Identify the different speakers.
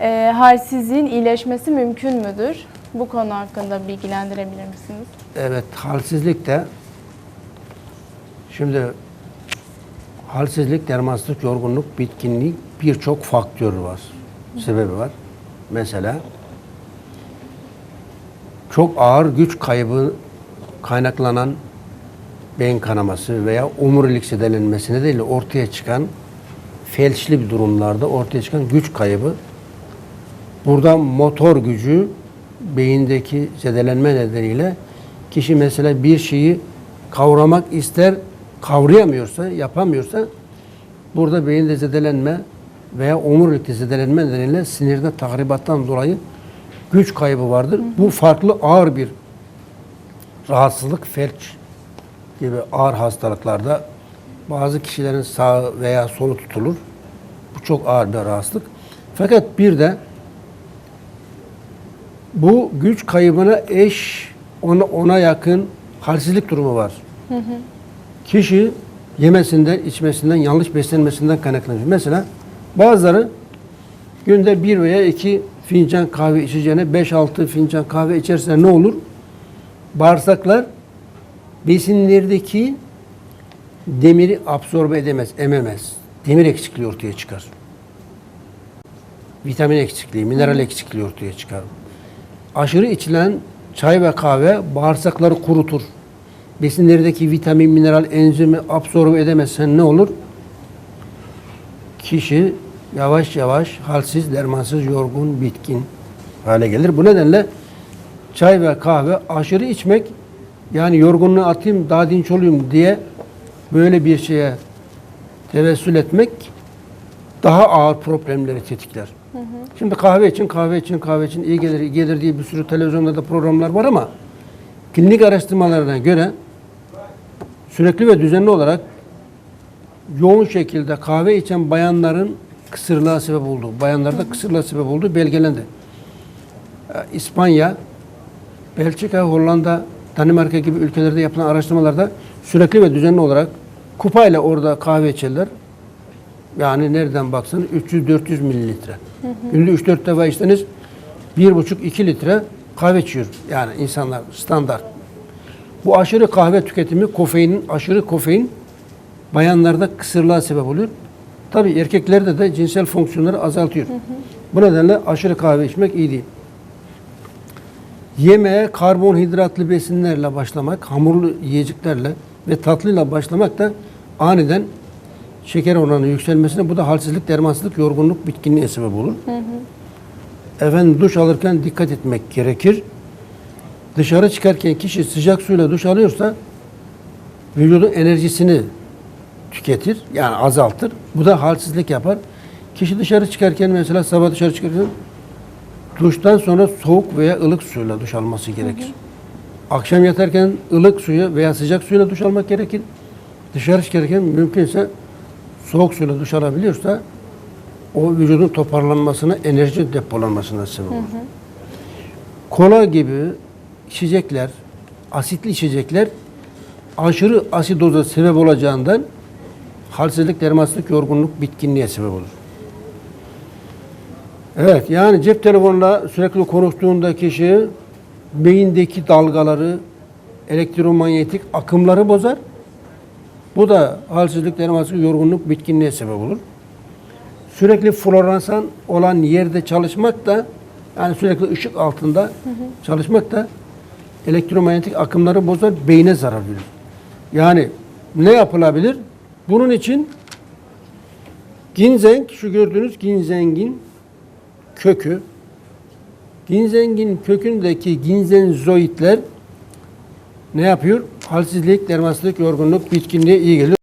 Speaker 1: Ee, halsizliğin iyileşmesi mümkün müdür? Bu konu hakkında bilgilendirebilir misiniz?
Speaker 2: Evet, halsizlik de şimdi halsizlik, dermansızlık, yorgunluk, bitkinlik birçok faktör var. Sebebi var. Mesela çok ağır güç kaybı kaynaklanan beyin kanaması veya omurilik zedelenmesi nedeniyle ortaya çıkan felçli bir durumlarda ortaya çıkan güç kaybı Burada motor gücü beyindeki zedelenme nedeniyle kişi mesela bir şeyi kavramak ister, kavrayamıyorsa, yapamıyorsa burada beyinde zedelenme veya omurilikte zedelenme nedeniyle sinirde tahribattan dolayı güç kaybı vardır. Bu farklı ağır bir rahatsızlık, felç gibi ağır hastalıklarda bazı kişilerin sağı veya solu tutulur. Bu çok ağır bir rahatsızlık. Fakat bir de bu güç kaybına eş ona, ona yakın halsizlik durumu var. Kişi yemesinden, içmesinden, yanlış beslenmesinden kaynaklanıyor. Mesela bazıları günde bir veya iki fincan kahve içeceğine 5-6 fincan kahve içerse ne olur? Bağırsaklar besinlerdeki demiri absorbe edemez, ememez. Demir eksikliği ortaya çıkar. Vitamin eksikliği, mineral eksikliği ortaya çıkar. Aşırı içilen çay ve kahve bağırsakları kurutur. Besinlerdeki vitamin, mineral, enzimi absorbe edemezsen ne olur? Kişi yavaş yavaş halsiz, dermansız, yorgun, bitkin hale gelir. Bu nedenle çay ve kahve aşırı içmek yani yorgunluğu atayım daha dinç olayım diye böyle bir şeye tevessül etmek daha ağır problemleri tetikler. Şimdi kahve için, kahve için, kahve için iyi gelir, iyi gelir diye bir sürü televizyonda da programlar var ama klinik araştırmalarına göre sürekli ve düzenli olarak yoğun şekilde kahve içen bayanların kısırlığa sebep olduğu, bayanlarda kısırlığa sebep olduğu belgelendi. Ee, İspanya, Belçika, Hollanda, Danimarka gibi ülkelerde yapılan araştırmalarda sürekli ve düzenli olarak kupayla orada kahve içerler. Yani nereden baksan 300-400 mililitre. Günde 3-4 defa içseniz 1,5-2 litre kahve içiyor. Yani insanlar standart. Bu aşırı kahve tüketimi, kofeinin, aşırı kofein bayanlarda kısırlığa sebep oluyor. Tabii erkeklerde de cinsel fonksiyonları azaltıyor. Bu nedenle aşırı kahve içmek iyi değil. Yemeğe karbonhidratlı besinlerle başlamak, hamurlu yiyeceklerle ve tatlıyla başlamak da aniden şeker oranı yükselmesine bu da halsizlik, dermansızlık, yorgunluk, bitkinliğe sebep olur. Efendim duş alırken dikkat etmek gerekir. Dışarı çıkarken kişi sıcak suyla duş alıyorsa vücudun enerjisini tüketir. Yani azaltır. Bu da halsizlik yapar. Kişi dışarı çıkarken mesela sabah dışarı çıkarken duştan sonra soğuk veya ılık suyla duş alması gerekir. Akşam yatarken ılık suyu veya sıcak suyla duş almak gerekir. Dışarı çıkarken mümkünse soğuk suyla duş alabiliyorsa o vücudun toparlanmasına, enerji depolanmasına sebep olur. Kola gibi içecekler, asitli içecekler aşırı asidoza sebep olacağından halsizlik, dermansızlık, yorgunluk, bitkinliğe sebep olur. Evet, yani cep telefonla sürekli konuştuğunda kişi beyindeki dalgaları, elektromanyetik akımları bozar. Bu da halsizlik, dermansızlık, yorgunluk, bitkinliğe sebep olur. Sürekli floresan olan yerde çalışmak da yani sürekli ışık altında çalışmak da elektromanyetik akımları bozar, beyne zarar verir. Yani ne yapılabilir? Bunun için ginseng, şu gördüğünüz ginsengin kökü, ginsengin kökündeki ginzenzoidler ne yapıyor? Halsizlik, dermansızlık, yorgunluk, bitkinliğe iyi gelir.